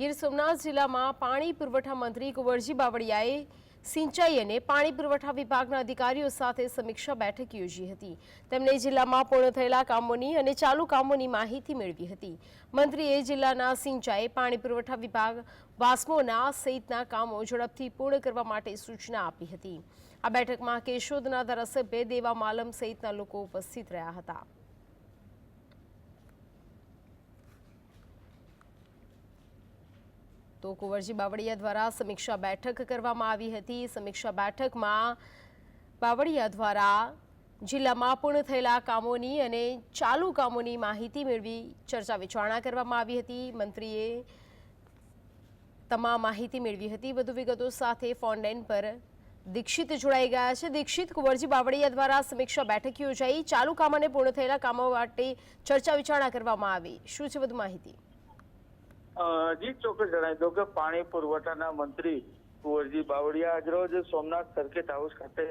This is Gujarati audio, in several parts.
ગીર સોમનાથ જિલ્લામાં પાણી પુરવઠા મંત્રી કુંવરજી બાવળિયાએ સિંચાઈ અને પાણી પુરવઠા વિભાગના અધિકારીઓ સાથે સમીક્ષા બેઠક યોજી હતી. તેમણે જિલ્લામાં પૂર્ણ થયેલા કામોની અને ચાલુ કામોની માહિતી મેળવી હતી. મંત્રીએ જિલ્લાના સિંચાઈ, પાણી પુરવઠા વિભાગ, વાસ્મોના સહિતના કામો ઝડપથી પૂર્ણ કરવા માટે સૂચના આપી હતી. આ બેઠકમાં કેશોદના ધારાસભ્ય દેવા માલમ સહિતના લોકો ઉપસ્થિત રહ્યા હતા. તો કુંવરજી બાવળિયા દ્વારા સમીક્ષા બેઠક કરવામાં આવી હતી. સમીક્ષા બેઠકમાં બાવળિયા દ્વારા જિલ્લામાં પૂર્ણ થયેલા કામોની અને ચાલુ કામોની માહિતી મેળવી ચર્ચા વિચારણા કરવામાં આવી હતી. મંત્રીએ તમામ માહિતી મેળવી હતી. વધુ વિગતો સાથે ફોનલાઈન પર દીક્ષિત જોડાઈ ગયા છે. દીક્ષિત, કુંવરજી બાવળિયા દ્વારા સમીક્ષા બેઠક યોજાઈ. ચાલુ કામ અને પૂર્ણ થયેલા કામો માટે ચર્ચા વિચારણા કરવામાં આવી. શું છે વધુ માહિતી? જી ચોક્કસ જણાવી દઉં કે પાણી પુરવઠાના મંત્રી કુંવરજી બાવળિયા આજરોજ સોમનાથ સર્કિટ હાઉસ ખાતે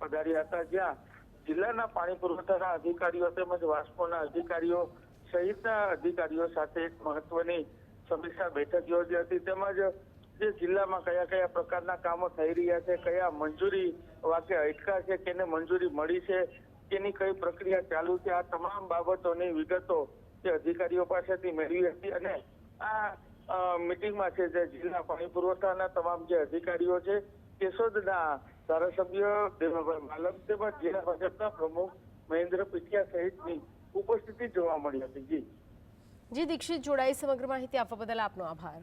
પધાર્યા હતા જ્યાં જિલ્લાના પાણી પુરવઠાના અધિકારીઓ તેમજ વાસ્પોના અધિકારીઓ સહિતના અધિકારીઓ સાથે એક મહત્વની સમીક્ષા બેઠક યોજી હતી. તેમજ જે જિલ્લામાં કયા કયા પ્રકારના કામો થઈ રહ્યા છે, કયા મંજૂરી વાકે અટકા છે, કેને મંજૂરી મળી છે, તેની કઈ પ્રક્રિયા ચાલુ છે, આ તમામ બાબતોની વિગતો તે અધિકારીઓ પાસેથી મેળવી હતી અને આ મિટિંગમાં છે જે જિલ્લા પાણી પુરવઠાના તમામ જે અધિકારીઓ છે, કેશોદના ધારાસભ્ય દેવાભાઈ માલમ તેમજ જિલ્લા ભાજપના પ્રમુખ મહેન્દ્ર પીઠિયા સહિતની ઉપસ્થિતિ જોવા મળી હતી. જી. જી, દીક્ષિત જોડાઈ સમગ્ર માહિતી આપવા બદલ આપનો આભાર.